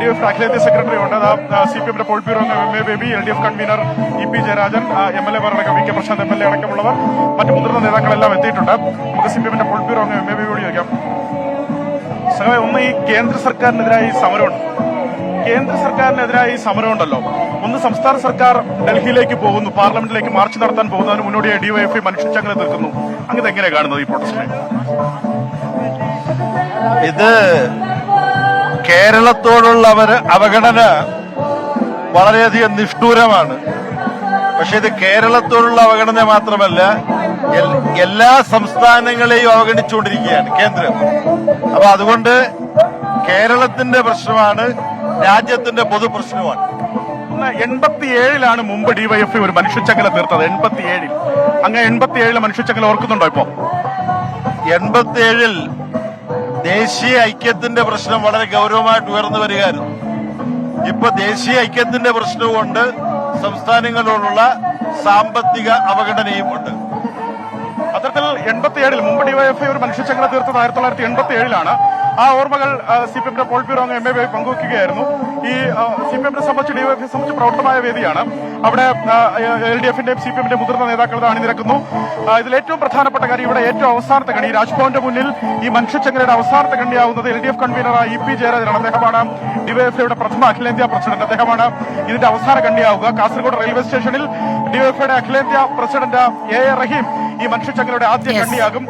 D F അഖിലേന്ത്യാ secretary ഉണ്ട്. C P എമ്മിന്റെ പോൾ ബ്യൂറോ അംഗം M A Baby L D F convener E P Jayarajan M L A എമാരടക്കം V K Prashanth M L A അടക്കമുള്ളവർ മറ്റ് മുതിർന്ന നേതാക്കളെല്ലാം എത്തിയിട്ടുണ്ട്. നമുക്ക് സി പി എമ്മിന്റെ പോൾ ബ്യൂറോ അംഗം എം എ ബേബിയോട് ചോദിക്കാം. സഹോദരൻ, ഒന്ന് ഈ കേന്ദ്ര സർക്കാരിനെതിരായി സമരമുണ്ട്. കേന്ദ്ര സർക്കാരിനെതിരായി സമരമുണ്ടല്ലോ. ഒന്ന് സംസ്ഥാന സർക്കാർ ഡൽഹിയിലേക്ക് പോകുന്നു പാർലമെന്റിലേക്ക് മാർച്ച് നടത്താൻ പോകുന്നതിന് മുന്നോടിയായി ഡിവൈഎഫ്ഐ മനുഷ്യച്ചങ്ങനെ തീർക്കുന്നു. അങ്ങനെ എങ്ങനെയാണ് കാണുന്നത് ഈ പ്രൊട്ടസ്റ്റിനെ ഇത് കേരളത്തോടുള്ള അവർ അവഗണന വളരെയധികം നിഷ്ഠൂരമാണ്. പക്ഷെ ഇത് കേരളത്തോടുള്ള അവഗണന മാത്രമല്ല എല്ലാ സംസ്ഥാനങ്ങളെയും അവഗണിച്ചുകൊണ്ടിരിക്കുകയാണ് കേന്ദ്രം. അപ്പൊ അതുകൊണ്ട് കേരളത്തിന്റെ പ്രശ്നമാണ് രാജ്യത്തിന്റെ പൊതുപ്രശ്നമാണ് എൺപത്തിയേഴിലാണ് മുമ്പ് ഡിവൈഎഫ്ഐ ഒരു മനുഷ്യച്ചങ്ങല തീർത്തത് എൺപത്തിയേഴിൽ. അങ്ങ് എൺപത്തിയേഴിലെ മനുഷ്യച്ചങ്ങല ഓർക്കുന്നുണ്ടോ ഇപ്പോ? എൺപത്തിയേഴിൽ ദേശീയ ഐക്യത്തിന്റെ പ്രശ്നം വളരെ ഗൗരവമായിട്ട് ഉയർന്നു വരികയായിരുന്നു. ഇപ്പൊ ദേശീയ ഐക്യത്തിന്റെ പ്രശ്നവുമുണ്ട് സംസ്ഥാനങ്ങളോടുള്ള സാമ്പത്തിക അവഗണനയും ഉണ്ട് അത്തരത്തിൽ എൺപത്തിയേഴിൽ മുമ്പ് ഡിവൈഎഫ്ഐ ഒരു മനുഷ്യചങ്ങല തീർത്തത് ആയിരത്തി തൊള്ളായിരത്തി എൺപത്തി ഏഴിലാണ് ആ ഓർമ്മകൾ സി പി എമ്മിന്റെ പോളിറ്റ് ബ്യൂറോ അംഗം എം എ ബി പങ്കുവയ്ക്കുകയായിരുന്നു ഈ സി പി എമ്മിനെ സംബന്ധിച്ച് ഡിവൈഎഫ്ഐ സംബന്ധിച്ച് പ്രൗഢമായ വേദിയാണ്. അവിടെ എൽ ഡി എഫിന്റെയും സി പി എമ്മിന്റെ മുതിർന്ന നേതാക്കൾ അണിനിരക്കുന്നു ഇതിൽ ഏറ്റവും പ്രധാനപ്പെട്ട കാര്യം ഇവിടെ ഏറ്റവും അവസാനത്തെ കണി. രാജ്ഭവന്റെ മുന്നിൽ ഈ മനുഷ്യച്ചങ്ങലയുടെ അവസാനത്തെ കണ്ണിയാവുന്നത് എൽ ഡി എഫ് കൺവീനറായ ഇ പി ജയരാജനാണ്. അദ്ദേഹമാണ് ഡിവൈഎഫ്ഐയുടെ പ്രഥമ അഖിലേന്ത്യാ പ്രസിഡന്റ്. അദ്ദേഹമാണ് ഇതിന്റെ അവസാന കണ്ണിയാവുക. കാസർഗോഡ് റെയിൽവേ സ്റ്റേഷനിൽ ഡിവൈഎഫ്ഐയുടെ അഖിലേന്ത്യാ പ്രസിഡന്റ് എ എ റഹീം ഈ മനുഷ്യച്ചങ്ങലയുടെ ആദ്യ. കണ്ണിയാകും.